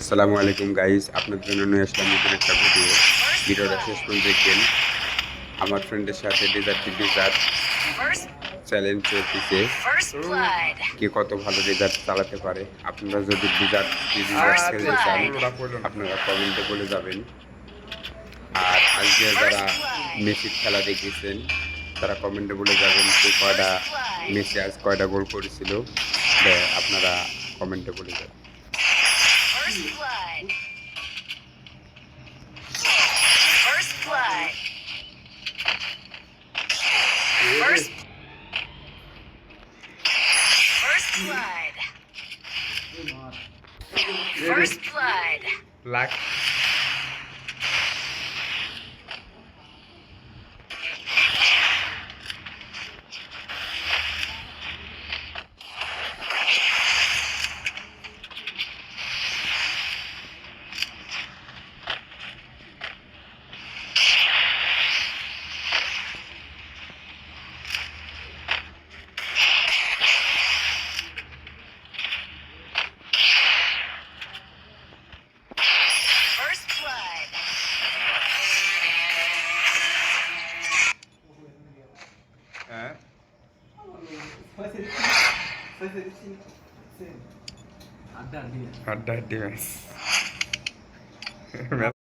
আসসালামু আলাইকুম গাইজ আপনার জন্য নিয়ে আসলাম নতুন একটা ভিডিও ভিডিওটা শেষ পর্যন্ত দেখবেন। আমার ফ্রেন্ডের সাথে ডেজার্ট ডেজার্ট চ্যালেঞ্জ চলতেছে। কে কত ভালো রেজাল্ট চালাতে পারে? আপনারা যদি ডিজার্ট ডিজার্ট খেলতে চান আপনারা কমেন্টে বলে যাবেন। আর আজকে যারা মেসির খেলা দেখেছেন তারা কমেন্টে বলে যাবেন কে কয়টা মেসি আজ কয়টা গোল করেছিল। আপনারা কমেন্টে বলে যাবেন। Blood. First blood. লাখ হ্যাঁ আড্ডা দিয়ে আড্ডা আড্ডি ম্যাচ